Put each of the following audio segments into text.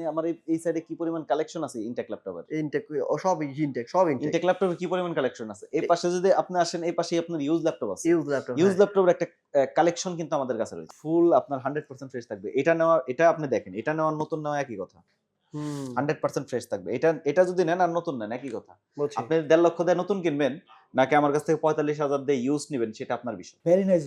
আপনি আমার এই সাইডে কি পরিমাণ কালেকশন আছে? ইনটেক ল্যাপটপের ইনটেক সব ইনটেক সব ইনটেক ল্যাপটপের কি পরিমাণ কালেকশন আছে? এই পাশে যদি আপনি আসেন এই পাশে আপনার ইউজ ল্যাপটপ আছে। ইউজ ল্যাপটপ ইউজ ল্যাপটপের একটা কালেকশন কিন্তু আমাদের কাছে রয়েছে। ফুল আপনার হান্ড্রেড পার্সেন্ট ফ্রেশ থাকবে। এটা নেওয়া এটা আপনি দেখেন এটা নেওয়ার নতুন নেওয়া একই কথা। হুম। হান্ড্রেড পার্সেন্ট ফ্রেশ থাকবে। এটা এটা যদি নেন আর নতুন নেন একই কথা। আপনি দেড় লক্ষ দিয়ে নতুন কিনবেন নাকি আমার কাছ থেকে পঁয়তাল্লিশ হাজার দিয়ে ইউজ নেবেন সেটা আপনার বিষয়। ভেরি নাইস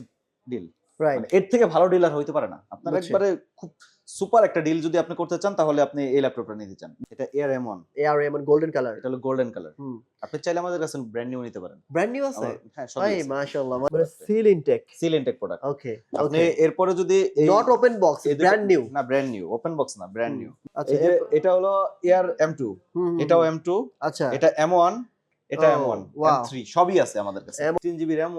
ডিল রাইট এর থেকে ভালো ডিলার হইতে পারে না। আপনার একবারে খুব সুপার একটা ডিল যদি আপনি করতে চান তাহলে আপনি এই ল্যাপটপটা নিতে চান। এটা এয়ার এম ওয়ান এআর এমন গোল্ডেন কালার এটা হলো গোল্ডেন কালার আপনি চাইলে আমাদের কাছে ব্র্যান্ড নিউ নিতে পারেন। ব্র্যান্ড নিউ আছে? হ্যাঁ ভাই মাশাআল্লাহ মানে seal intake seal intake product okay আপনি এরপরে যদি not open box brand new না ব্র্যান্ড নিউ ওপেন বক্স না ব্র্যান্ড নিউ আচ্ছা যে এরপর- এটা হলো এয়ার এম টু এটাও। এম টু আচ্ছা। এটা এম ওয়ান এটা এম ওয়ান এম. থ্রি সবই আছে আমাদের কাছে। তিন GB RAM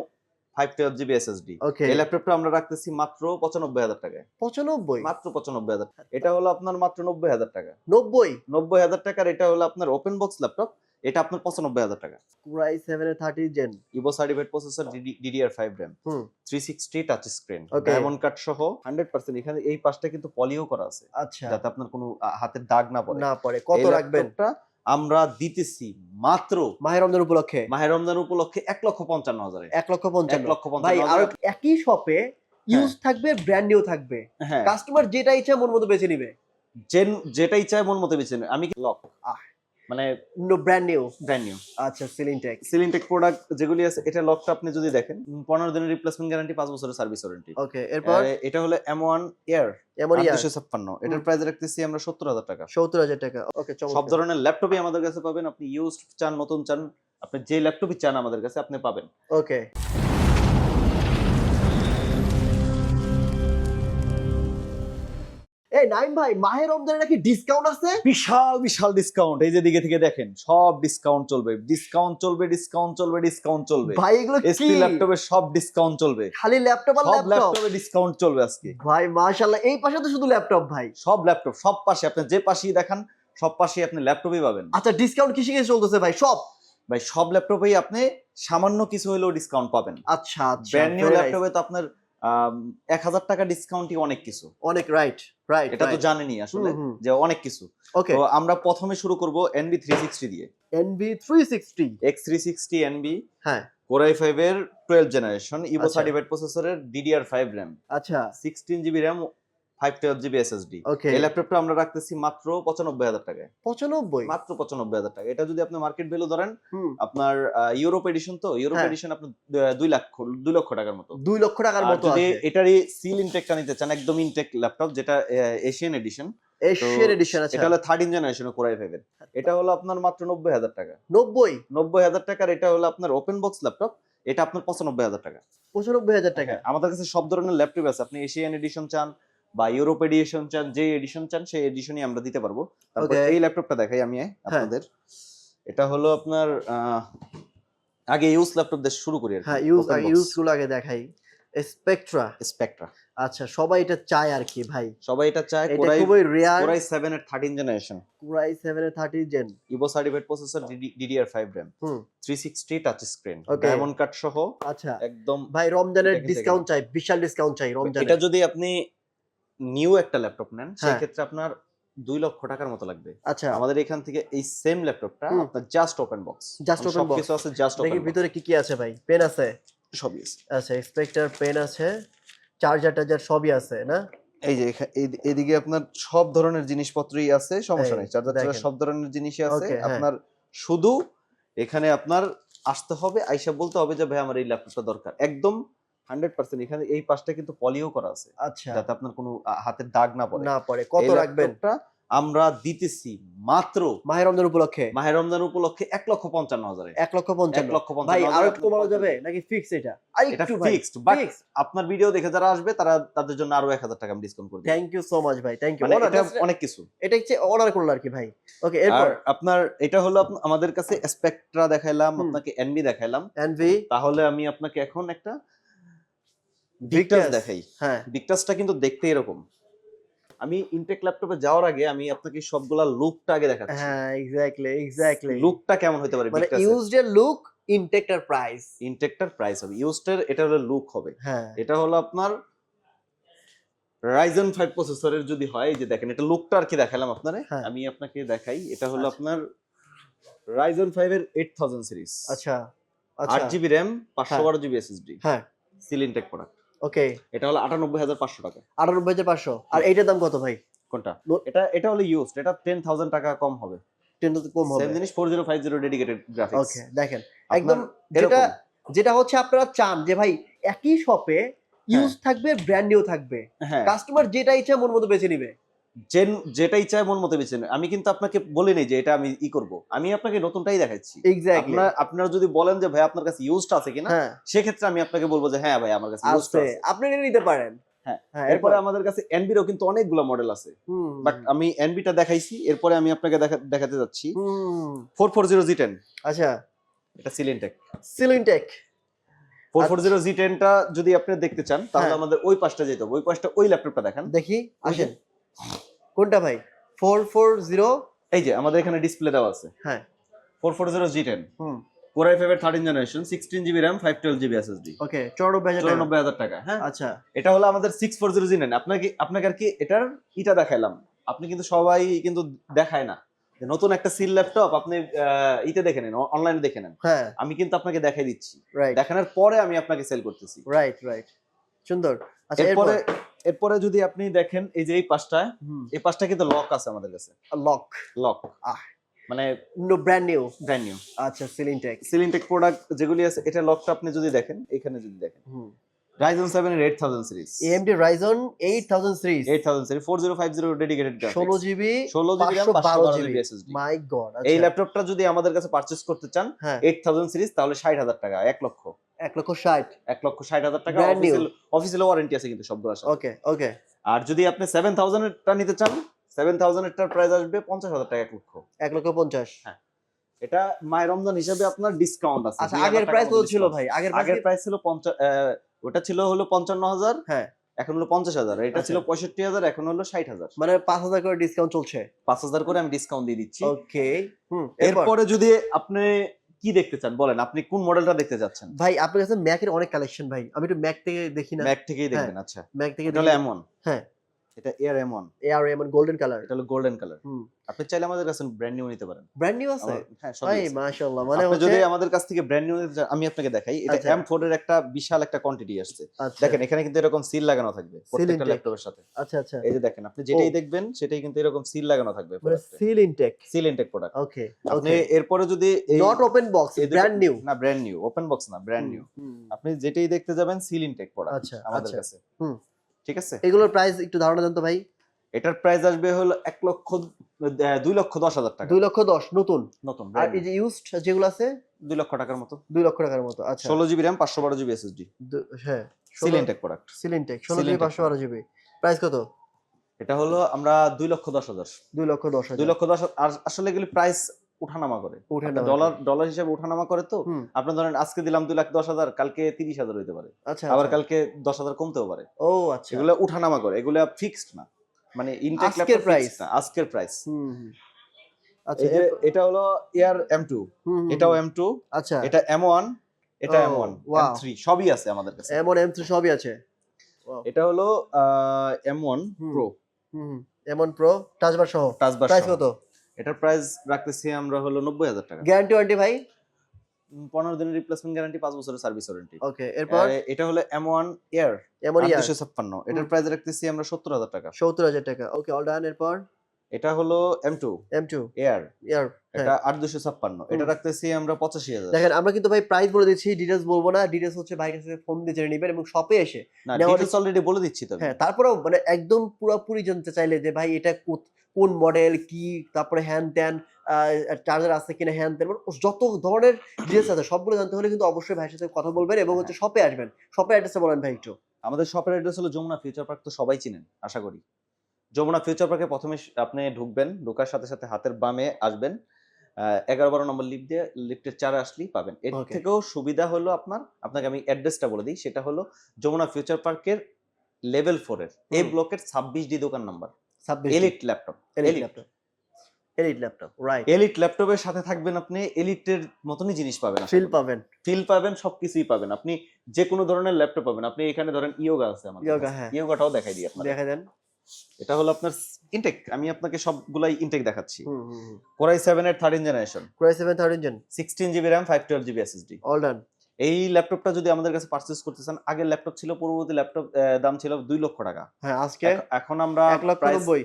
five twelve GB SSD okay এই ল্যাপটপটা আমরা রাখতেছি মাত্র পঁচানব্বই হাজার টাকায়। 95 মাত্র পঁচানব্বই হাজার এটা হলো আপনার মাত্র নব্বই হাজার টাকা। 90 নব্বই হাজার টাকার এটা হলো আপনার ওপেন বক্স ল্যাপটপ এটা আপনার পঁচানব্বই হাজার টাকা। Core i7 এর 30 gen evo certified processor DDR five RAM three sixty touch screen diamond cut সহ হান্ড্রেড পার্সেন্ট এখানে এই পাশটা কিন্তু পলিও করা আছে। আচ্ছা। যাতে আপনার কোনো হাতের দাগ না পড়ে। না পড়ে। কত রাখবেন? আমরা দিতেছি মাত্র মাহের রমজান উপলক্ষে? মাহের রমজান উপলক্ষে এক লক্ষ পঞ্চান্ন হাজারে। এক লক্ষ পঞ্চান্ন। লক্ষ পঞ্চান্ন আর একই শপে ইউজ থাকবে ব্র্যান্ড নিউ থাকবে। হ্যাঁ। কাস্টমার যেটা ইচ্ছা মন মতো বেছে নিবে। যেটা ইচ্ছা মন মতো বেছে নেবে। আমি লক আহ। মানে no brand new brand new আচ্ছা seal intake seal intake product যেগুলি আছে এটা লকটা আপনি যদি দেখেন পনেরো দিনের রিপ্লেসমেন্ট গ্যারান্টি পাঁচ বছরের সার্ভিস ওয়ারেন্টি ওকে এরপর? এটা হলো এম ওয়ান ইয়ার দুশো ছাপ্পান্ন। এটার প্রাইস রাখতেছি আমরা সত্তর হাজার টাকা। সত্তর হাজার টাকা। ওকে সব ধরনের ল্যাপটপই আমাদের কাছে পাবেন আপনি ইউজ চান নতুন চান আপনি যে ল্যাপটপই চান আমাদের কাছে আপনি পাবেন। ওকে এই নাইম ভাই মাহের রমজানে নাকি ডিসকাউন্ট আছে? বিশাল বিশাল ডিসকাউন্ট এই যে দিকে থেকে দেখেন সব ডিসকাউন্ট চলবে। ডিসকাউন্ট চলবে ডিসকাউন্ট চলবে ডিসকাউন্ট চলবে। ভাই এগুলো কি? এসপি ল্যাপটপে সব ডিসকাউন্ট চলবে। খালি ল্যাপটপ আর ল্যাপটপ ল্যাপটপে ডিসকাউন্ট চলবে আজকে। ভাই মাশাআল্লাহ এই পাশে তো শুধু ল্যাপটপ ভাই। সব ল্যাপটপ সব পাশে। আপনি যে পাশেই দেখান সব পাশেই আপনি ল্যাপটপই পাবেন। আচ্ছা ডিসকাউন্ট কিসে কিসে চলতেছে ভাই? সব? ভাই সব ল্যাপটপেই আপনি সামান্য কিছু হলেও ডিসকাউন্ট পাবেন। আচ্ছা আচ্ছা ব্র্যান্ড নিউ ল্যাপটপে তো আপনার এক হাজার টাকা ডিসকাউন্টই অনেক কিছু। অনেক রাইট রাইট এটা তো জানেনই আসলে। যে অনেক কিছু। ওকে তো আমরা প্রথমে শুরু করব এনবি থ্রি সিক্সটি দিয়ে। NB three sixty X three sixty NB হ্যাঁ। কোরাই ফাইভ এর টুয়েলভ জেনারেশন ইভো। সার্টিফাইড প্রসেসরের ডিডিআর ফাইভ র্যাম আচ্ছা। Sixteen GB RAM five twelve GB SSD এই ল্যাপটপটা আমরা রাখতেছি মাত্র পঁচানব্বই হাজার টাকায়। 95 মাত্র পঁচানব্বই হাজার টাকা। এটা যদি আপনি মার্কেট ভ্যালু ধরেন আপনার ইউরোপ এডিশন তো ইউরোপ হ্যাঁ। এডিশন আপনার দুই লক্ষ দুই লক্ষ টাকার মতো। 2 লক্ষ টাকার মতো যদি এটারই সিল ইনটেকটা নিতে চান একদম ইনটেক ল্যাপটপ যেটা এশিয়ান এডিশন এশিয়ান এডিশন আছে এটা হলো থার্টিন জেনারেশন কোরাই এটা হলো আপনার মাত্র নব্বই হাজার টাকা। 90 নব্বই হাজার টাকার এটা হলো আপনার ওপেন বক্স ল্যাপটপ এটা আপনার পঁচানব্বই হাজার টাকা। 95000 টাকা। হ্যাঁ, আমাদের কাছে সব ধরনের ল্যাপটপ আছে। আপনি এশিয়ান এডিশন চান বা ইউরোপ এডিশন চান যে এডিশন চান সেই এডিশনই আমরা দিতে পারব। তারপর. এই ল্যাপটপটা দেখাই আমি আপনাদের। এটা হলো আপনার আগে ইউজ ল্যাপটপ দিয়ে শুরু করি হ্যাঁ ইউজ ইউজগুলো আগে দেখাই। স্পেকট্রা স্পেকট্রা আচ্ছা সবাই এটা চায় আর কি ভাই। সবাই এটা চায় কোরাই খুবই রেয়ার কোরাই 7 এর 13 জেনারেশন কোরাই 7 এর 30 gen evo certified processor DDR5 RAM হুম। 360 টাচ স্ক্রিন ডায়মন্ড কাট সহ আচ্ছা। একদম ভাই রমজানের ডিসকাউন্ট চাই বিশাল ডিসকাউন্ট চাই রমজানে এটা যদি আপনি নিউ একটা ল্যাপটপ নেন সেই হ্যাঁ। ক্ষেত্রে আপনার দুই লক্ষ টাকার মতো লাগবে। আচ্ছা। আমাদের এখান থেকে এই সেম ল্যাপটপটা আপনার just open box open box। কিছু আছে জাস্ট ওপেন ভিতরে কি কি আছে ভাই? পেন আছে? সবই আছে আচ্ছা স্পেক্টার পেন আছে চার্জার টার্জার সবই আছে না? এই যে এদিকে আপনার সব ধরনের জিনিসপত্রই আছে সমস্যা নেই। চার্জার দেখেন। সব ধরনের জিনিসই আছে। হ্যাঁ। আপনার শুধু এখানে আপনার আসতে হবে আইসা বলতে হবে যে ভাই আমার এই ল্যাপটপটা দরকার। একদম হান্ড্রেড পার্সেন্ট। এখানে এই পাশটা কিন্তু পলিও করা আছে। আচ্ছা। যাতে আপনার কোনো হাতের দাগ না পড়ে। না পড়ে। কত রাখবেন? আমরা দিতেছি মাত্র মাহের রমজান উপলক্ষে? মাহের রমজান উপলক্ষে এক লক্ষ পঞ্চান্ন হাজারে। এক লক্ষ পঞ্চান্ন। লক্ষ ভাই আরও কমানো যাবে? নাকি ফিক্স এটা? ফিক্সড বাট আপনার ভিডিও দেখে যারা আসবে তারা তাদের জন্য আরও এক হাজার টাকা আমি ডিসকাউন্ট করে থ্যাংক ইউ সো মাচ ভাই থ্যাংক ইউ মানে অনেক কিছু। এটা হচ্ছে অর্ডার করল আর কি ভাই। ওকে এরপর? আপনার এটা হলো আমাদের কাছে স্পেকট্রা দেখাইলাম। আপনাকে এনবি দেখাইলাম। এনভি তাহলে আমি আপনাকে এখন একটা ভিক্টাস দেখাই। হ্যাঁ ভিক্টাসটা কিন্তু দেখতে এরকম। আমি ইনটেক ল্যাপটপে যাওয়ার আগে আমি আপনাকে সবগুলা লুকটা আগে দেখাচ্ছি। হ্যাঁ এক্স্যাক্টলি এক্স্যাক্টলি লুকটা কেমন হতে পারে মানে ইউজড এর? লুক ইনটেক্টার প্রাইস ইনটেকটার প্রাইস হবে। ইউজড এর এটা হলো লুক হবে। হ্যাঁ। এটা হলো আপনার রাইজেন ফাইভ প্রসেসরের যদি হয় যে দেখেন এটা লুকটা আর কি দেখালাম আপনারে? হ্যাঁ। আমি আপনাকে দেখাই এটা হলো আচ্ছা। আপনার রাইজেন ফাইভ এর এইট থাউজেন্ড সিরিজ আচ্ছা আট আচ্ছা জিবি র্যাম পাঁচশো হ্যাঁ। বারো জিবি এসএসডি হ্যাঁ। Seal intake product okay. এটা হলো আটানব্বই হাজার পাঁচশো টাকা। আটানব্বই হাজার পাঁচশো। আর এইটার দাম কত ভাই? কোনটা? এটা এটা হলো ইউজ এটা টেন থাউজেন্ড টাকা কম হবে। টেন কম হবে। সেম জিনিস four zero five zero dedicated graphics okay দেখেন। একদম যেটা যেটা হচ্ছে আপনারা চান যে ভাই একই শপে ইউজ থাকবে ব্র্যান্ড নিউ থাকবে। হ্যাঁ। কাস্টমার যেটা ইচ্ছা মন মতো বেছে নিবে। যেন যেটাই চায় মন মতো বেছে। আমি কিন্তু আপনাকে বলি নাই যে এটা আমি ই করব। আমি আপনাকে নতুনটাই দেখাচ্ছি। এক্স্যাক্টলি আপনারা যদি বলেন যে ভাই আপনার কাছে ইউজড আছে কিনা? হ্যাঁ। সেক্ষেত্রে আমি আপনাকে বলব যে হ্যাঁ ভাই আমার কাছে আছে। আপনি নিতে পারেন। হ্যাঁ, হ্যাঁ এরপরে আমাদের কাছে এনবিরও কিন্তু অনেকগুলো মডেল আছে। বাট আমি এনবিটা দেখাইছি এরপরে আমি আপনাকে দেখাতে যাচ্ছি। Four four zero G ten আচ্ছা। এটা seal intake seal intake four four zero G টেনটা যদি আপনি দেখতে চান তাহলে হ্যাঁ। আমাদের ওই পাশটা যেতে হবে। ওই পাশটা ওই ল্যাপটপটা দেখান। দেখি আসেন। কোনটা ভাই? ফোর ফোর জিরো এই যে আমাদের এখানে ডিসপ্লে দেওয়া আছে। হ্যাঁ। Four four zero G ten হুম। কোরাই ফাইভের thirteen generation sixteen GB RAM five twelve GB SSD okay চৌরানব্বই হাজার টাকা। হাজার টাকা হ্যাঁ? আচ্ছা। এটা হলো আমাদের six four zero G nine আপনাকে আপনাকে আর কি এটার ইটা দেখাইলাম। আপনি কিন্তু সবাই কিন্তু দেখায় না। নতুন একটা সিল ল্যাপটপ আপনি ইতে দেখে নেন অনলাইনে দেখে নেন। হ্যাঁ। আমি কিন্তু আপনাকে দেখাই দিচ্ছি। রাইট দেখানোর পরে আমি আপনাকে সেল করতেছি। রাইট রাইট সুন্দর। আচ্ছা এরপরে? এরপরে যদি আপনি দেখেন এই যে এই পাশটায় এই পাশটা কিন্তু লক আছে আমাদের কাছে। লক লক আহ। মানে no brand new brand new আচ্ছা সিলিনটেক সিলিনটেক প্রোডাক্ট যেগুলি আছে এটা লকটা আপনি যদি দেখেন এখানে যদি দেখেন। রাইজেন সেভেন এর eight thousand series AMD Ryzen 8000 series eight thousand series four zero five zero dedicated ষোলো জিবি ষোলো জিবি র্যাম পাঁচশো বারো জিবি এসএসডি মাই গড এই ল্যাপটপটা যদি আমাদের কাছে পারচেস করতে চান হ্যাঁ। এইট থাউজেন্ড সিরিজ তাহলে ষাট হাজার টাকা এক লক্ষ। এক লক্ষ ষাট। এক লক্ষ ষাট হাজার টাকা অফিসিয়াল ওয়ারেন্টি আছে কিন্তু সবগুলোর ওকে ওকে আর যদি আপনি সেভেন থাউজেন্ডটা নিতে চান সেভেন থাউজেন্ডটার প্রাইস আসবে পঞ্চাশ হাজার টাকা এক লক্ষ। এক লক্ষ পঞ্চাশ। এটা মায়ের রমজান হিসাবে আপনার ডিসকাউন্ট আছে। আচ্ছা আগের প্রাইস কত ছিল ভাই? আগের আগের প্রাইস ছিল পঞ্চাশ ওটা ছিল হলো পঞ্চান্ন হাজার। হ্যাঁ। এখন হলো পঞ্চাশ হাজার। এটা আচ্ছা। ছিল পঁয়ষট্টি হাজার এখন হলো ষাট হাজার। মানে পাঁচ হাজার করে ডিসকাউন্ট চলছে। পাঁচ হাজার করে আমি ডিসকাউন্ট দিয়ে দিচ্ছি। ওকে হুম এরপরে যদি আপনি কি দেখতে চান? বলেন আপনি কোন মডেলটা দেখতে চাচ্ছেন? ভাই আপনার কাছে ম্যাকের অনেক কালেকশন ভাই। আমি একটু ম্যাক থেকে দেখি না। ম্যাক থেকেই দেখবেন আচ্ছা। ম্যাক থেকে তাহলে এমন? হ্যাঁ। এটা এয়ার এমন এআর এমন গোল্ডেন কালার এটা হলো গোল্ডেন কালার আপনি চাইলে আমাদের কাছে ব্র্যান্ড নিউ নিতে পারেন। ব্র্যান্ড নিউ আছে? হ্যাঁ সবই মাশাআল্লাহ মানে আপনি যদি আমাদের কাছ থেকে ব্র্যান্ড নিউ আমি আপনাকে দেখাই। এটা আচ্ছা। এম এর একটা বিশাল একটা কোয়ান্টিটি আসছে। আচ্ছা। দেখেন এখানে কিন্তু এরকম সিল লাগানো থাকবে প্রত্যেকটা ল্যাপটপের সাথে। আচ্ছা আচ্ছা। এই যে দেখেন আপনি যেটাই দেখবেন সেটাই কিন্তু এরকম সিল লাগানো থাকবে মানে seal intake seal intake product okay আপনি এরপরে যদি not open box brand new না ব্র্যান্ড নিউ ওপেন বক্স না ব্র্যান্ড নিউ আপনি যেটাই দেখতে যাবেন সিল ইনটেক প্রোডাক্ট আমাদের আচ্ছা। কাছে। হুম। ঠিক আছে? এগুলোর প্রাইস একটু ধারণা দেন তো ভাই। এটার প্রাইস আসবে হলো এক লক্ষ দুই লক্ষ দশ হাজার টাকা। দুই লক্ষ দশ নতুন? নতুন আর এই যে ইউজড যেগুলো আছে? দুই লক্ষ টাকার মতো। দুই লক্ষ টাকার মতো আচ্ছা। ষোলো জিবি র্যাম পাঁচশো বারো জিবি এসএসডি হ্যাঁ seal intact product seal intact ষোলো জিবি পাঁচশো বারো জিবি প্রাইস কত? এটা হলো আমরা দুই লক্ষ দশ হাজার। দুই লক্ষ দশ দুই লক্ষ দশ হাজার- আর আসলে এগুলি প্রাইস উঠানামা করে। ডলার ডলার হিসাবে উঠানামা করে তো আপনার ধরেন আজকে দিলাম দুই লাখ দশ হাজার কালকে তিরিশ হাজার হইতে পারে। আচ্ছা আবার আচ্ছা। কালকে দশ হাজার কমতেও পারে। ও আচ্ছা। এগুলো উঠানামা করে এগুলো ফিক্সড না। মানে ইনটেক আজকের price। না আজকের প্রাইস। আচ্ছা এরপর- এটা হলো এয়ার এম টু এটাও এম টু আচ্ছা। এটা এম ওয়ান এটা এম ওয়ান. এম থ্রি সবই আছে আমাদের কাছে। এমন এম থ্রি সবই আছে। এটা হলো এম ওয়ান প্রো হুম। এমন প্রো টাচবার সহ। টাচ বার প্রাইস কত? এটার প্রাইস রাখতেছি আমরা হলো নব্বই হাজার টাকা। গ্যারান্টি ওয়ারেন্টি ভাই? পনেরো দিনের রিপ্লেসমেন্ট গ্যারান্টি পাঁচ বছরের সার্ভিস ওয়ারেন্টি ওকে এরপর? এটা হলো এম ওয়ান এয়ার ইয়ার দুশো ছাপ্পান্ন। এটার প্রাইস রাখতেছি আমরা সত্তর হাজার টাকা। সত্তর হাজার টাকা। ওকে অল ডান এরপর? এটা হলো M two M two air এটা আট দুশো ছাপ্পান্ন। এটা রাখতেছি আমরা পঁচাশি হাজার। দেখেন আমরা কিন্তু ভাই প্রাইস বলে দিচ্ছি ডিটেলস বলব না। ডিটেলস হচ্ছে ভাই কাছে ফোন দিয়ে জেনে নেবেন এবং শপে এসে না ডিটেলস অলরেডি বলে দিচ্ছি তো হ্যাঁ তারপরেও মানে একদম পুরোপুরি জানতে চাইলে যে ভাই এটা কোন মডেল কি তারপরে হ্যান ত্যান চার্জার আছে কিনা হ্যান ত্যান মানে যত ধরনের ডিটেলস আছে সবগুলো জানতে হলে কিন্তু অবশ্যই ভাইয়ের সাথে কথা বলবেন এবং হচ্ছে শপে আসবেন। শপে অ্যাড্রেসটা বলেন ভাই একটু। আমাদের শপের অ্যাড্রেস হলো যমুনা ফিউচার পার্ক তো সবাই চিনেন আশা করি। যমুনা ফিউচার পার্কে প্রথমে আপনি ঢুকবেন ঢোকার সাথে সাথে হাতের বামে আসবেন। এগারো বারো নম্বর লিফট দিয়ে লিফটের চারে আসলেই পাবেন। এর থেকেও সুবিধা হলো আপনার আপনাকে আমি অ্যাড্রেসটা বলে দিই সেটা হলো যমুনা ফিউচার পার্কের লেভেল ফোর এর এ ব্লকের ছাব্বিশ ডি দোকান number. Elite laptop elite laptop elite laptop right elite ল্যাপটপের সাথে থাকবেন আপনি এলিটের মতনই জিনিস পাবেন ফিল পাবেন। ফিল পাবেন সবকিছুই পাবেন। আপনি যে কোনো ধরনের ল্যাপটপ পাবেন। আপনি এখানে ধরেন ইয়োগা আছে আমাদের Yoga, হ্যাঁ। ইয়োগাটাও দেখাই দিই আপনার দেখা দেন। এটা হলো আপনার ইনটেক আমি আপনাকে সবগুলাই ইনটেক দেখাচ্ছি। কোরাই সেভেন এর third generation core i seven third engine sixteen GB RAM five twelve GB SSD all done এই ল্যাপটপটা যদি আমাদের কাছে পারচেস করতে চান আগের ল্যাপটপ ছিল পূর্ববর্তী ল্যাপটপ দাম ছিল দুই লক্ষ টাকা। হ্যাঁ আজকে এখন আমরা এক লক্ষ price- নব্বই।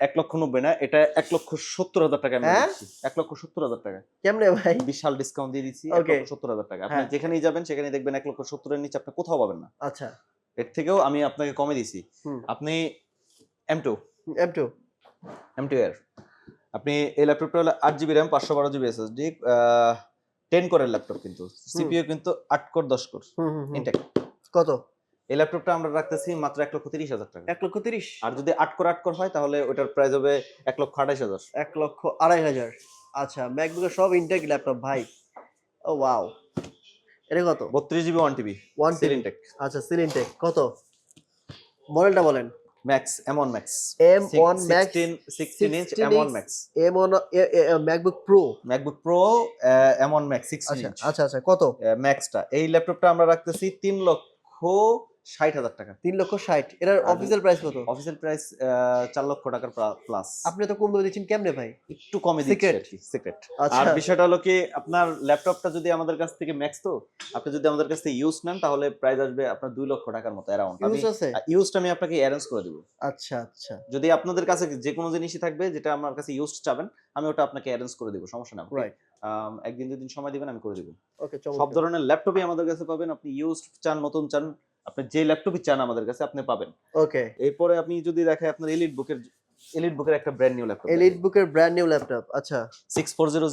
এক লক্ষ নব্বই না এটা এক লক্ষ সত্তর হাজার টাকা আমি হ্যাঁ? দিচ্ছি। এক লক্ষ সত্তর হাজার টাকা কেমনে ভাই? বিশাল ডিসকাউন্ট দিয়ে দিচ্ছি এক লক্ষ সত্তর হাজার টাকা আপনি হ্যাঁ। যেখানেই যাবেন সেখানেই দেখবেন এক লক্ষ সত্তরের নিচে আপনি কোথাও পাবেন না। আচ্ছা। এর থেকেও আমি আপনাকে কমে দিছি। আপনি M two M two M two এর। আপনি এই ল্যাপটপটা হলো আট জিবি র্যাম পাঁচশো বারো জিবি এসএসডি টেন কোরের ল্যাপটপ কিন্তু। সিপিইউ কিন্তু আট কোর দশ কোর। ইনটেক কত? এই ল্যাপটপটা আমরা রাখতেছি মাত্র এক লক্ষ তিরিশ হাজার টাকা। এক লক্ষ তিরিশ? আর যদি আট কোর আট কোর হয় তাহলে ওটার প্রাইস হবে এক লক্ষ আঠাইশ হাজার। এক লক্ষ আড়াই হাজার। আচ্ছা ম্যাকবুকের সব ইনটেক ল্যাপটপ ভাই। ও ওয়াও এটা কত? বত্রিশ GB one TB one seal intact আচ্ছা সিল ইনটেক কত? মডেলটা বলেন। Max M one max M one max sixteen inch 16 M one max M one MacBook Pro MacBook Pro M one max sixteen আচ্ছা inch আচ্ছা আচ্ছা কত? ম্যাক্সটা এই ল্যাপটপটা আমরা রাখতেছি তিন লক্ষ ষাট হাজার টাকা। তিন লক্ষ ষাট। এটার অফিসিয়াল প্রাইস কত? অফিসিয়াল প্রাইস চার লক্ষ টাকার প্লাস আপনি তো কম দিচ্ছেন কেমনে ভাই? একটু কমে সিক্রেট আচ্ছা। আর বিষয়টা হলো কি আপনার ল্যাপটপটা যদি আমাদের কাছ থেকে ম্যাক্স তো আপনি যদি আমাদের কাছ থেকে ইউজ নেন তাহলে প্রাইস আসবে আপনার দুই লক্ষ টাকার মতো অ্যারাউন্ড আমি ইউজ আছে? ইউজটা আমি আপনাকে অ্যারেঞ্জ করে দেবো। আচ্ছা আচ্ছা। যদি আপনাদের কাছে যে কোনো জিনিসই থাকবে যেটা আমার কাছে ইউজ চাবেন আমি ওটা আপনাকে অ্যারেঞ্জ করে দেবো সমস্যা না রাইট একদিন দুদিন সময় দিবেন আমি করে দেবো। ওকে সব ধরনের ল্যাপটপই আমাদের কাছে পাবেন আপনি ইউজ চান নতুন চান আপনি যে ল্যাপটপই চান আমাদের কাছে আপনি পাবেন। ওকে। এরপরে আপনি যদি দেখেন আপনার এলিট বুকের এলিট বুকের একটা ব্র্যান্ড নিউ ল্যাপটপ এলিট বুকের ব্র্যান্ড নিউ ল্যাপটপ আচ্ছা। Six four zero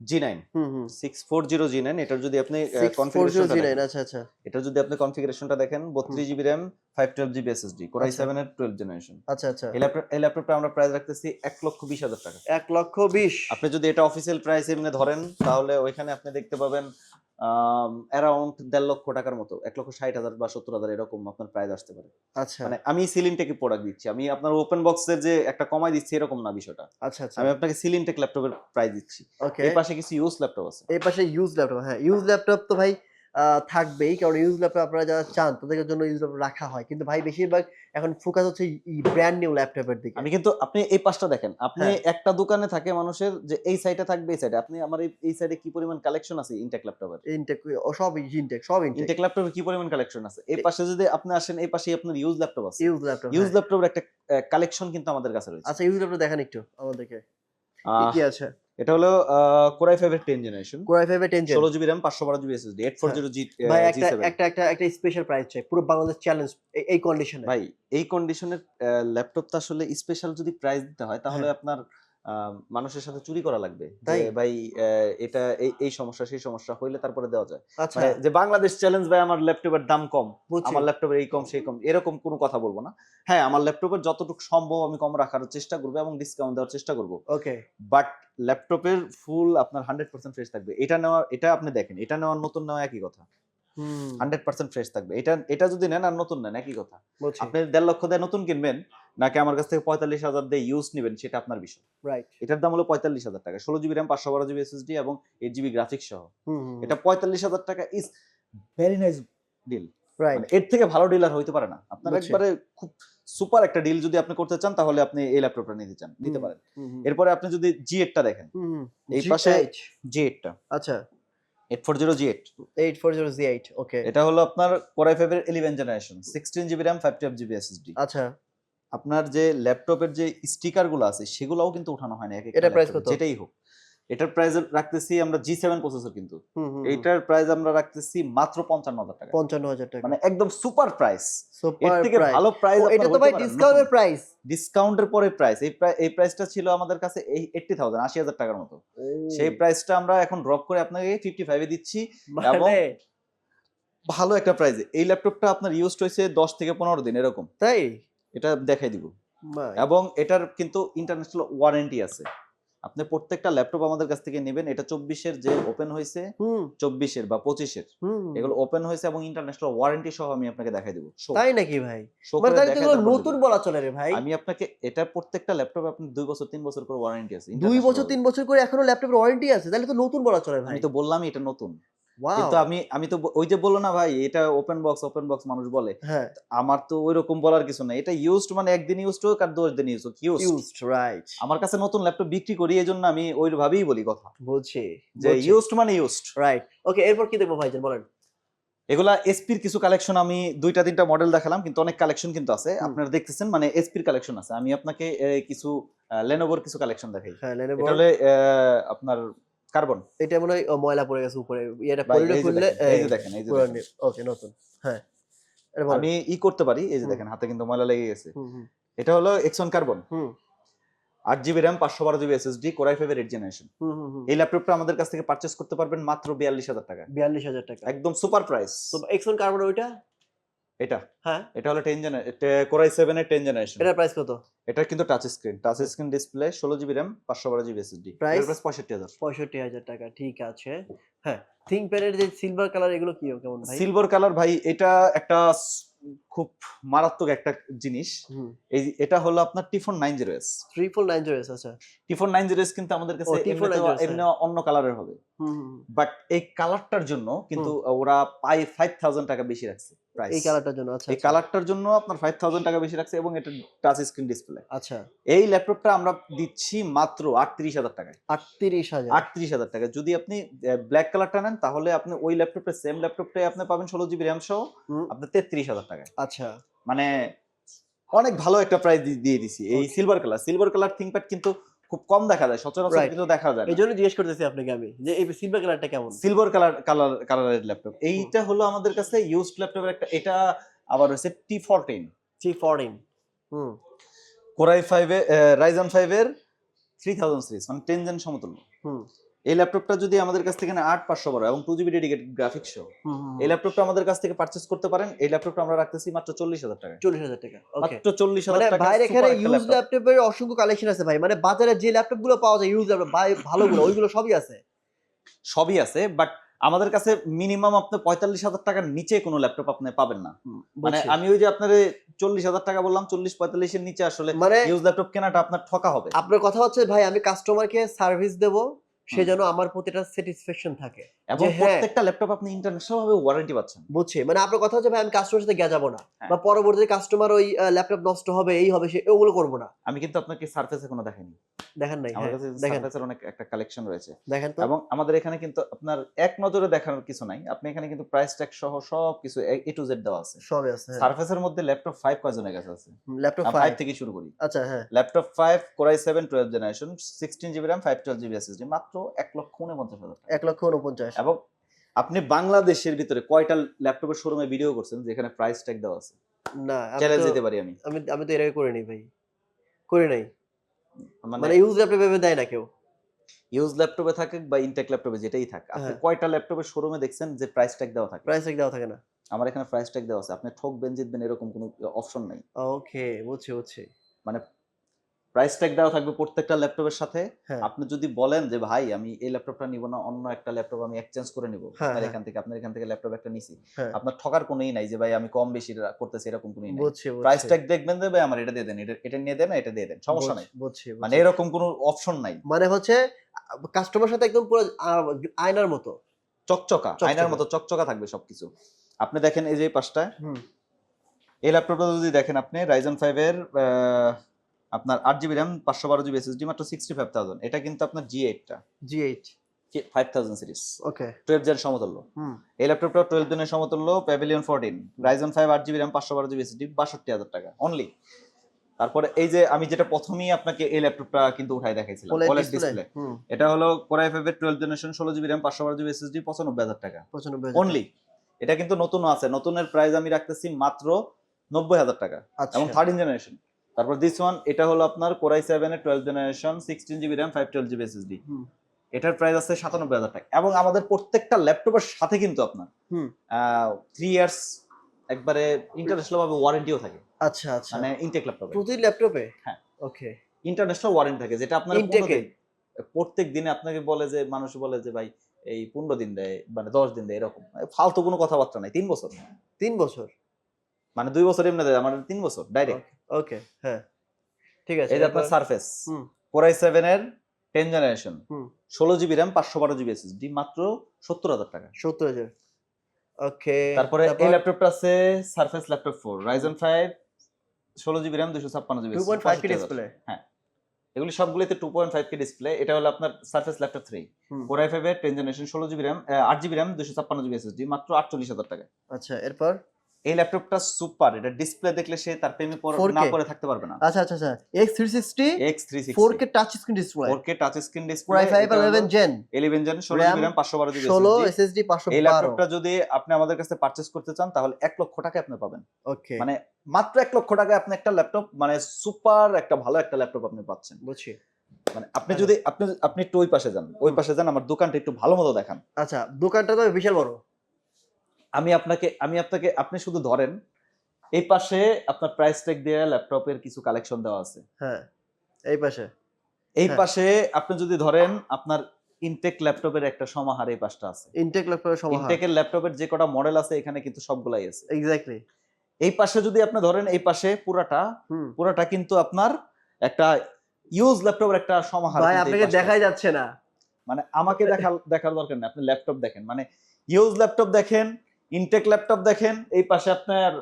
G nine hmm hmm. Six four zero G nine এটার যদি আপনি কনফিগারেশন আচ্ছা আচ্ছা। এটা যদি আপনি কনফিগারেশনটা দেখেন বত্রিশ GB RAM five twelve GB SSD core i. Seven এর টুয়েলভ জেনারেশন আচ্ছা আচ্ছা। এই ল্যাপটপ এই ল্যাপটপটা আমরা প্রাইস রাখতেছি এক লক্ষ বিশ হাজার টাকা। এক লক্ষ বিশ। আপনি যদি এটা অফিসিয়াল প্রাইস এমনি ধরেন তাহলে ওইখানে আপনি দেখতে পাবেন অ্যারাউন্ড দেড় লক্ষ টাকার মতো এক লক্ষ ষাট হাজার বা সত্তর হাজার এরকম আপনার প্রাইস আসতে পারে। আচ্ছা। মানে আমি সিলিনটেকে প্রোডাক্ট দিচ্ছি আমি আপনার ওপেন বক্সের যে একটা কমাই দিচ্ছি এরকম না বিষয়টা। আচ্ছা আচ্ছা। আমি আপনাকে সিলিনটেক ল্যাপটপের প্রাইস দিচ্ছি। এই পাশে কিছু ইউজ ল্যাপটপ আছে। এই পাশে ইউজ ল্যাপটপ হ্যাঁ ইউজ ল্যাপটপ তো ভাই থাকবেই। কারণ ইউজ ল্যাপটপ আপনারা যারা চান তাদের জন্য ইউজ ল্যাপটপ রাখা হয়। কিন্তু ভাই বেশিরভাগ এখন ফোকাস হচ্ছে ব্র্যান্ড নিউ ল্যাপটপের দিকে। আমি কিন্তু আপনি এই পাশটা দেখেন। আপনি হ্যাঁ। একটা দোকানে থাকে মানুষের যে এই সাইডে থাকবে এই সাইডে আপনি আমার এই- এই সাইডে কি পরিমাণ কালেকশন আছে ইনটেক ল্যাপটপের ইনটেক সব ইনটেক সব ইনটেক ইনটেক ল্যাপটপের কি পরিমাণ কালেকশন আছে? এই পাশে যদি আপনি আসেন এই পাশে আপনার ইউজ ল্যাপটপ আছে। ইউজ ল্যাপটপ ইউজ ল্যাপটপের একটা কালেকশন কিন্তু আমাদের কাছে রয়েছে। আচ্ছা ইউজ ল্যাপটপ দেখান একটু আমাদেরকে। কি আছে? এটা হলো কোরাই ফাইভের টেন জেনারেশন কোরাই ফাইভে টেন ষোলো জিবি র্যাম পাঁচশো বারো GB SSD eight four zero G ভাই একটা একটা একটা একটা স্পেশাল প্রাইস চাই পুরো বাংলাদেশ চ্যালেঞ্জ এই কন্ডিশনে ভাই এই কন্ডিশনের ল্যাপটপটা আসলে স্পেশাল যদি প্রাইস দিতে হয় তাহলে হ্যাঁ। আপনার মানুষের সাথে চুরি করা লাগবে। তাই? ভাই এটা এই সমস্যা সেই সমস্যা হইলে তারপরে দেওয়া যায়। আচ্ছা। মানে যে বাংলাদেশ চ্যালেঞ্জ ভাই আমার ল্যাপটপের দাম কম। আমার ল্যাপটপের এই কম সেই কম। এরকম কোনো কথা বলব না। হ্যাঁ আমার ল্যাপটপের যতটুকু সম্ভব আমি কম রাখার চেষ্টা করব এবং ডিসকাউন্ট দেওয়ার চেষ্টা করব। ওকে বাট ল্যাপটপের ফুল আপনার হান্ড্রেড পার্সেন্ট ফ্রেশ থাকবে। এটা নেওয়া এটা আপনি দেখেন এটা নেওয়ার নতুন নেওয়া একই কথা। হান্ড্রেড পার্সেন্ট ফ্রেশ থাকবে। এটা এটা যদি নেন আর নতুন নেন একই কথা। আপনি দেড় লক্ষ দিয়ে নতুন কিনবেন নাকি আমার কাছ থেকে পঁয়তাল্লিশ হাজার দিয়ে ইউজ নেবেন সেটা আপনার বিষয়। রাইট এটার দাম হলো পঁয়তাল্লিশ হাজার টাকা। ষোলো জিবি র্যাম পাঁচশো বারো জিবি এসএসডি এবং এইট জিবি গ্রাফিক্স সহ। এটা পঁয়তাল্লিশ হাজার টাকা is very nice deal right এর থেকে ভালো ডিলার হইতে পারে না। আপনার একবারে খুব সুপার একটা ডিল যদি আপনি করতে চান তাহলে আপনি এই ল্যাপটপটা নিতে চান নিতে পারেন। এরপরে আপনি যদি জি এইটটা দেখেন এই পাশে- G8 জি এইটটা আচ্ছা। Eight four zero G eight eight four zero G eight okay এটা হলো আপনার কোরাই ফাইভের eleven generation sixteen GB RAM five twelve GB SSD আচ্ছা। আপনার যে ল্যাপটপের যে স্টিকারগুলো আছে সেগুলোও কিন্তু উঠানো হয় না এক একটা এটার price laptop এ, কত? যেটাই হোক। এটার প্রাইস রাখতেছি আমরা জি সেভেন প্রসেসর কিন্তু। এটার প্রাইস আমরা রাখতেছি মাত্র পঞ্চান্ন হাজার টাকা। পঞ্চান্ন হাজার টাকা। মানে একদম সুপার প্রাইস এর থেকে প্রাইস ভালো প্রাইস এটা তো ভাই ডিসকাউন্টের প্রাইস ডিসকাউন্টের পরে প্রাইস এই এই প্রাইসটা ছিল আমাদের কাছে এই এইটটি থাউজেন্ড আশি হাজার টাকার মতো। সেই প্রাইসটা আমরা এখন ড্রপ করে আপনাকে ফিফটি ফাইভে দিচ্ছি। এবং মানে ভালো একটা প্রাইসে এই ল্যাপটপটা আপনার ইউজড হয়েছে দশ থেকে পনেরো দিন এরকম। তাই? এটা দেখাই দিব। এবং এটার কিন্তু ইন্টারন্যাশনাল ওয়ারেন্টি আছে। আপনি প্রত্যেকটা ল্যাপটপ আমাদের কাছ থেকে নেবেন এটা চব্বিশের যে ওপেন হয়েছে চব্বিশের বা পঁচিশের এগুলো ওপেন হয়েছে এবং ইন্টারন্যাশনাল ওয়ারেন্টি সহ আমি আপনাকে দেখাই দেবো। তাই নাকি ভাই? মানে নতুন বলা চলে রে ভাই। আমি আপনাকে এটা প্রত্যেকটা ল্যাপটপে আপনি দুই বছর তিন বছর করে ওয়ারেন্টি আছে দুই বছর তিন বছর করে এখনও ল্যাপটপের ওয়ারেন্টি আছে তাহলে তো নতুন বলা চলে ভাই। আমি তো বললামই এটা নতুন। কিন্তু আমি আমি তো ওই যে বলল না ভাই এটা ওপেন বক্স ওপেন বক্স মানুষ বলে। হ্যাঁ। আমার তো ওই রকম বলার কিছু নাই। এটা ইউজড মানে একদিন ইউজড হোক আর দশ দিন ইউজ হোক ইউজড রাইট আমার কাছে নতুন ল্যাপটপ বিক্রি করি এই জন্য আমি ওই ভাবেই বলি কথা। বুঝছি যে ইউজড মানে ইউজড রাইট ওকে এরপর কি দেখব ভাইজান বলেন। এগুলা এসপির কিছু কালেকশন আমি দুইটা তিনটা মডেল দেখালাম কিন্তু অনেক কালেকশন কিন্তু আছে। আপনারা দেখতেছেন মানে এসপির কালেকশন আছে। আমি আপনাকে কিছু লেনোভোর কিছু কালেকশন দেখাই। হ্যাঁ আহ, আপনার কার্বন এটা মনে হয় ময়লা পড়ে গেছে উপরে। এটা যে খুললে এই যে দেখেন এই যে ওকে নতুন। হ্যাঁ আমি ই করতে পারি এই যে দেখেন হাতে কিন্তু ময়লা লেগে গেছে। এটা হলো এক্সন কার্বন হুম। আট জিবি র্যাম পাঁচশো বারো জিবি এসএসডি কোরাই ফাইভের এইট জেনারেশন এই ল্যাপটপটা আমাদের কাছ থেকে পারচেস করতে পারবেন মাত্র বিয়াল্লিশ হাজার টাকা বিয়াল্লিশ হাজার টাকা। একদম সুপার প্রাইস এক্সন কার্বন ওইটা? এটা? হ্যাঁ। এটা হলো টেন জেনারেশন কোরাই সেভেনের টেন জেনারেশন এটার প্রাইস কত? এটা কিন্তু touch screen touch screen display ষোলো জিবি র্যাম পাঁচশো বারো জিবি এসএসডি? প্রাইস পঁয়ষট্টি হাজার। পঁয়ষট্টি হাজার টাকা ঠিক আছে। হ্যাঁ থিঙ্ক প্যাডের যে সিলভার কালার এগুলো কি কেমন ভাই? সিলভার কালার ভাই এটা একটা খুব মারাত্মক একটা জিনিস। এই এটা হলো আপনার টিফোন nine zero S triple nine zero S আচ্ছা। টিফোন নাইন জিরো এস কিন্তু আমাদের কাছে ও, Tifon এমনিতেও- 908 এমনি অন্য কালারের হবে। বাট এই কালারটার জন্য কিন্তু ওরা পাই ফাইভ থাউজেন্ড টাকা বেশি রাখছে এই কালারটার জন্য আচ্ছা এই আচ্ছা। কালারটার জন্য আপনার ফাইভ থাউজেন্ড টাকা বেশি রাখছে এবং এটা টাচ স্ক্রিন ডিসপ্লে আচ্ছা। এই ল্যাপটপটা আমরা দিচ্ছি মাত্র আটত্রিশ হাজার টাকায়। আটত্রিশ হাজার। আটত্রিশ হাজার টাকা যদি আপনি ব্ল্যাক কালারটা নেন তাহলে আপনি ওই ল্যাপটপটা সেম ল্যাপটপটাই আপনি পাবেন ষোলো জিবি র্যাম সহ। আপনার তেত্রিশ হাজার টাকায়। আচ্ছা। মানে অনেক ভালো একটা প্রাইস দিয়ে দিছি। এই silver colour silver colour ThinkPad কিন্তু খুব কম দেখা যায় সচরাচর কিন্তু দেখা যায় এই জন্য জিজ্ঞেস করতেছি আপনাকে আমি যে এই সিলভার কালারটা কেমন? সিলভার কালার কালার কালারের ল্যাপটপ এইটা হলো আমাদের কাছে ইউজড ল্যাপটপের একটা এটা আবার হচ্ছে T fourteen three fourteen hmm. Core i ফাইভে রাইজন ফাইভের থ্রি থাউজেন্ড সিরিজ মানে টেন জেন সমতুল্য। হুম। এই ল্যাপটপটা যদি আমাদের কাছ থেকে আট পাঁচশো বারো এবং টু জিবি ডেডিকেটেড গ্রাফিক্স সহ এই ল্যাপটপটা আমাদের কাছ থেকে পারচেস করতে পারেন। এই ল্যাপটপটা আমরা রাখতেছি মাত্র চল্লিশ হাজার টাকা। চল্লিশ হাজার টাকা মাত্র চল্লিশ মানে হাজার টাকা ভাইয়ের এখানে ইউজ ল্যাপটপের অসংখ্য কালেকশন আছে ভাই। মানে বাজারে যে ল্যাপটপগুলো পাওয়া যায় ইউজ ল্যাপটপ ভাই ভালোগুলো ওইগুলো সবই আছে। সবই আছে বাট আমাদের কাছে মিনিমাম আপনি পঁয়তাল্লিশ হাজার টাকার নিচে কোনো ল্যাপটপ আপনি পাবেন না। মানে আমি ওই যে আপনার চল্লিশ হাজার টাকা বললাম চল্লিশ পঁয়তাল্লিশের নিচে আসলে মানে ইউজ ল্যাপটপ কেনাটা আপনার ঠকা হবে। আপনার কথা হচ্ছে ভাই আমি কাস্টমারকে সার্ভিস দেব সে যেন আমার প্রতি একটা স্যাটিসফ্যাকশন থাকে এবং হ্যাঁ। প্রত্যেকটা ল্যাপটপ আপনি ইন্টারন্যাশনাল ভাবে ওয়ারেন্টি পাচ্ছেন। বুঝছি মানে আপনার কথা হচ্ছে ভাই আমি কাস্টমার সাথে গেজাবো না। হ্যাঁ। বা পরবর্তীতে কাস্টমার ওই ল্যাপটপ নষ্ট হবে এই হবে সে ওগুলো করব না। আমি কিন্তু আপনাকে সার্ফেসে কোনো দেখাইনি। দেখেন নাই আমার হ্যাঁ, কাছে দেখেন। সার্ফেসের অনেক একটা কালেকশন রয়েছে। দেখেন তো। এবং আমাদের এখানে কিন্তু আপনার এক নজরে দেখানোর কিছু নাই। আপনি এখানে কিন্তু প্রাইস ট্যাগ সহ সব কিছু এ টু জেড দেওয়া আছে। সবই আছে সার্ফেসের মধ্যে ল্যাপটপ ফাইভ কয়জনের কাছে আছে? ল্যাপটপ ফাইভ ফাইভ থেকে শুরু করি। আচ্ছা হ্যাঁ। Laptop five core i seven twelve generation sixteen GB RAM five twelve GB SSD মাত্র এক লক্ষ উনপঞ্চাশ হাজার এক লক্ষ উনপঞ্চাশ। এবং আপনি বাংলাদেশের ভিতরে কয়টা ল্যাপটপের শোরুমে ভিডিও করছেন যেখানে প্রাইস ট্যাগ দেওয়া আছে? না চ্যালেঞ্জ দিতে পারি আমি। আমি আমি তো এর আগে করে নি ভাই। করে নাই। মানে মানে ইউজ ল্যাপটপ ভেবে দেয় না কেউ। ইউজ ল্যাপটপে থাকে বা ইনটেক ল্যাপটপে যেটাই থাকে আপনি হ্যাঁ। কয়টা ল্যাপটপের শোরুমে দেখছেন যে প্রাইস ট্যাগ দেওয়া থাকে? প্রাইস ট্যাগ দেওয়া থাকে না। আমার এখানে প্রাইস ট্যাগ দেওয়া আছে। আপনি ঠকবেন জিতবেন এরকম কোনো অপশন নাই। ওকে বুঝছি বুঝছি। প্রাইস ট্যাগ দেওয়া থাকবে প্রত্যেকটা ল্যাপটপের সাথে। হ্যাঁ। আপনি যদি বলেন যে ভাই আমি এই ল্যাপটপটা নিব না অন্য একটা ল্যাপটপ আমি এক্সচেঞ্জ করে নিব হ্যাঁ, আপনার হ্যাঁ। এখান থেকে আপনার এখান থেকে ল্যাপটপ একটা নিছি। আপনার ঠকার কোনোই নাই যে ভাই আমি কম বেশি করতেছি এরকম কোনোই নাই। প্রাইস ট্যাগ দেখবেন যে ভাই আমার এটা দিয়ে দেন এটা এটা নিয়ে দেন এটা দিয়ে দেন সমস্যা নাই। বুঝছি মানে এরকম কোনো অপশন নাই। মানে হচ্ছে কাস্টমার সাথে একদম পুরো আয়নার মতো। চকচকা। আয়নার মতো চকচকা থাকবে সবকিছু। আপনি দেখেন এই যে পাশটা হুম। এই ল্যাপটপটা যদি দেখেন আপনি রাইজন ফাইভ এর আপনার আট জিবি র্যাম পাঁচশো বারো জিবি এসএসডি মাত্র সিক্সটি ফাইভ থাউজেন্ড এটা কিন্তু আপনার G এইটটা G eight five thousand series okay twelve gen সমতুল্য। এই ল্যাপটপটা টুয়েলভ জেনের সমতুল্য প্যাভিলিয়ন ফোরটিন রাইজন ফাইভ আট জিবি র্যাম পাঁচশো বারো জিবি এসএসডি বাষট্টি হাজার টাকা অনলি তারপরে এই যে আমি যেটা প্রথমেই আপনাকে এই ল্যাপটপটা কিন্তু উঠাই দেখাইছিলাম OLED ডিসপ্লে এটা হলো কোরাই ফাইভ এর টুয়েলভ জেনারেশন ষোলো জিবি র্যাম পাঁচশো বারো জিবি এসএসডি পঁচানব্বই হাজার টাকা। অনলি এটা কিন্তু নতুনও আছে। নতুনের প্রাইস আমি রাখতেছি মাত্র নব্বই হাজার টাকা। আচ্ছা। এবং থার্টিন জেনারেশন তারপর দিস ওয়ান এটা হলো আপনার কোরাই সেভেন এর twelve generation sixteen GB RAM five twelve GB SSD hmm. এটার প্রাইস আছে সাতানব্বই হাজার টাকা। এবং আমাদের প্রত্যেকটা ল্যাপটপের সাথে কিন্তু আপনার হুম। থ্রি ইয়ার্স একবারে ইন্টারন্যাশনাল ভাবে ওয়ারেন্টিও থাকে। আচ্ছা আচ্ছা। মানে ইনটেক ল্যাপটপে। প্রতি ল্যাপটপে? হ্যাঁ। ওকে। ইন্টারন্যাশনাল ওয়ারেন্টি থাকে যেটা আপনার এ? প্রত্যেক দিনে আপনাকে বলে যে মানুষ বলে যে ভাই এই পনেরো দিন দেয় মানে দশ দিন দেয় এরকম। ফালতু কোনো কথাবার্তা নাই তিন বছর। তিন বছর? মানে দুই বছর এমনি দেয় আমার তিন বছর ডাইরেক্ট ওকে হ্যাঁ। ঠিক আছে এই যে আপনার সারফেস। কোরাই সেভেন এর টেন জেনারেশন। ষোলো জিবি র্যাম পাঁচশো বারো জিবি এসএসডি মাত্র সত্তর হাজার টাকা। সত্তর হাজার। ওকে তারপরে এই ল্যাপটপটা আছে Surface laptop four Ryzen five ষোলো জিবি র্যাম দুশো ছাপ্পান্ন GB two point five K display হ্যাঁ। এগুলি সবগুলিতে two point five K display এটা হলো আপনার Surface laptop three. Core I five এর টেন জেনারেশন ষোলো জিবি র্যাম আট জিবি র্যাম দুশো ছাপ্পান্ন জিবি এসএসডি মাত্র আটচল্লিশ হাজার টাকা। আচ্ছা এরপর? এই ল্যাপটপটা সুপার এটা ডিসপ্লে দেখলে সে তার প্রেমে পড়ে- না পড়ে থাকতে পারবে না। আচ্ছা আচ্ছা আচ্ছা X three sixty X three four K touch screen display four K touch screen display five eleven gen eleven gen ষোলো RAM জিবি র্যাম পাঁচশো বারো জিবি ষোলো SSD এসএসডি পাঁচশো এই ল্যাপটপটা যদি আপনি আমাদের কাছে পারচেস করতে চান তাহলে এক লক্ষ টাকা আপনি পাবেন। ওকে মানে মাত্র এক লক্ষ টাকায় আপনি একটা ল্যাপটপ মানে সুপার একটা ভালো একটা ল্যাপটপ আপনি পাচ্ছেন। বুঝছি। মানে আপনি। যদি আপনি আপনি একটু ওই পাশে যান ওই পাশে যান আমার দোকানটা একটু ভালো মতো দেখান। আচ্ছা দোকানটা তো বিশাল বড়। আমি আপনাকে আমি আপনাকে আপনি শুধু ধরেন এই পাশে আপনার প্রাইস ট্যাগ দিয়ে ল্যাপটপের কিছু কালেকশন দেওয়া আছে। হ্যাঁ এই পাশে। এই হ্যাঁ। পাশে আপনি যদি ধরেন আপনার ইনটেক ল্যাপটপের একটা সমাহার এই পাশটা আছে। ইনটেক ল্যাপটপের সমাহার। ইনটেকের ল্যাপটপের যে কটা মডেল আছে এখানে কিন্তু সবগুলাই আছে। এক্স্যাক্টলি এই পাশে যদি আপনি ধরেন এই পাশে পুরাটা পুরাটা কিন্তু আপনার একটা ইউজ ল্যাপটপের একটা সমাহার ভাই আপনাকে দেখাই যাচ্ছে না। মানে আমাকে দেখার দেখার দরকার নেই আপনি ল্যাপটপ দেখেন। মানে ইউজ ল্যাপটপ দেখেন ইনটেক ল্যাপটপ দেখেন এই পাশে আপনার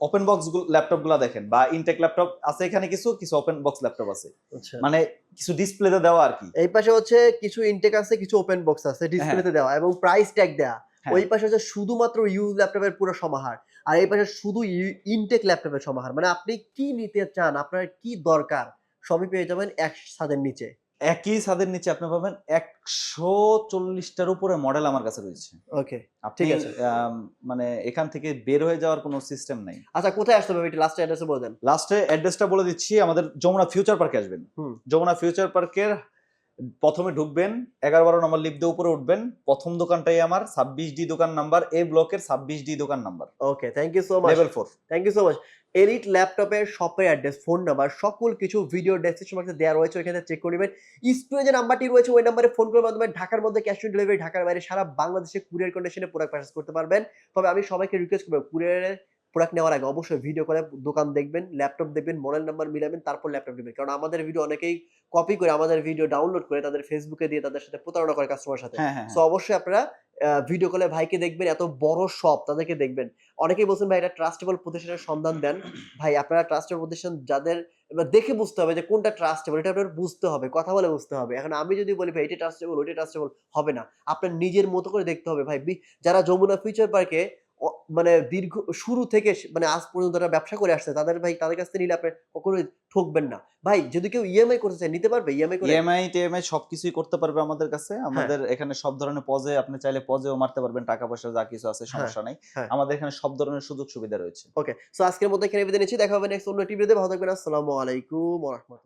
ওপেন বক্স ল্যাপটপগুলা দেখেন বা ইনটেক ল্যাপটপ আছে এখানে কিছু কিছু ওপেন বক্স ল্যাপটপ আছে। আচ্ছা। মানে কিছু ডিসপ্লেতে দেওয়া আর কি এই পাশে হচ্ছে কিছু ইনটেক আছে কিছু ওপেন বক্স আছে ডিসপ্লেতে দেওয়া এবং প্রাইস ট্যাগ দেওয়া হ্যাঁ। ওই পাশে হচ্ছে শুধুমাত্র ইউজ ল্যাপটপের পুরো সমাহার আর এই পাশে শুধু ইনটেক ল্যাপটপের সমাহার। মানে আপনি কি নিতে চান আপনার কি দরকার সবই পেয়ে যাবেন এক ছাদের নিচে। একই ছাদের নিচে আপনি পাবেন একশো চল্লিশটার উপরে মডেল আমার কাছে রয়েছে। ওকে ঠিক আছে। মানে এখান থেকে বের হয়ে যাওয়ার কোনো সিস্টেম নাই। আচ্ছা কোথায় আসতে হবে? এটা লাস্ট অ্যাড্রেসে বলে দেন। লাস্টে অ্যাড্রেসটা বলে দিচ্ছি আমাদের যমুনা ফিউচার পার্কে আসবেন। যমুনা ফিউচার পার্কের প্রথমে ঢুকবেন এগারো বারো নম্বর লিফট দিয়ে উপরে উঠবেন। প্রথম দোকানটাই আমার ছাব্বিশ ডি দোকান নাম্বার এ ব্লকের ছাব্বিশ ডি দোকান number. Okay thank you so much level four thank you so much elite ল্যাপটপের শপের অ্যাড্রেস ফোন নাম্বার সকল কিছু ভিডিও ডেসক্রিপশন বক্সে দেওয়া রয়েছে ওইখানে চেক করে নেবেন। স্ক্রিনে যে নাম্বারটি রয়েছে ওই নাম্বারে ফোন করে মাধ্যমে ঢাকার মধ্যে ক্যাশ অন ডেলিভারি ঢাকার বাইরে সারা বাংলাদেশে কুরিয়ার কন্ডিশনে প্রোডাক্ট পারচেস করতে পারবেন। তবে আমি সবাইকে রিকোয়েস্ট করব কুরিয়ারের প্রোডাক্ট নেওয়ার আগে অবশ্যই ভিডিও করে দোকান দেখবেন ল্যাপটপ দেখবেন মডেল নাম্বার মিলাবেন তারপর ল্যাপটপ নেবেন। কারণ আমাদের ভিডিও অনেকেই কপি করে আমাদের ভিডিও ডাউনলোড করে তাদের ফেসবুকে দিয়ে তাদের সাথে প্রতারণা করে কাস্টমার সাথে। হ্যাঁ হ্যাঁ সো অবশ্যই আপনারা ভিডিও কলে ভাইকে দেখবেন এত বড় শপ তাদেরকে দেখবেন। অনেকেই বলছেন ভাই এটা ট্রাস্টেবল প্রতিষ্ঠানের সন্ধান দেন। ভাই আপনারা ট্রাস্টেবল প্রতিষ্ঠান যাদের এবার দেখে বুঝতে হবে যে কোনটা ট্রাস্টেবল এটা আপনার বুঝতে হবে কথা বলে বুঝতে হবে। এখন আমি যদি বলি ভাই এটা ট্রাস্টেবল ওইটা ট্রাস্টেবল হবে না। আপনার নিজের মতো করে দেখতে হবে। ভাই যারা যমুনা ফিউচার পার্কে মানে দীর্ঘ শুরু থেকে মানে আজ পর্যন্ত যারা ব্যবসা করে আসছে তাদের ভাই তাদের কাছ থেকে নিলে আপনি কখনোই ঠকবেন না। ভাই যদি কেউ ইএমআই করতে চায় নিতে পারবে? ইএমআই করে ইএমআই টিএমআই সবকিছুই করতে পারবে আমাদের কাছে। আমাদের এখানে সব ধরনের পজে আপনি চাইলে পজেও মারতে পারবেন টাকা পয়সা যা কিছু আছে সমস্যা নাই। হ্যাঁ। আমাদের এখানে সব ধরনের সুযোগ সুবিধা রয়েছে। ওকে সো আজকের মধ্যে এখানে বিদায় নিচ্ছি দেখা হবে নেক্সট অন্য টিভিতে ভালো থাকবেন আসসালামু আলাইকুম ওয়া রাহমাতুল্লাহ।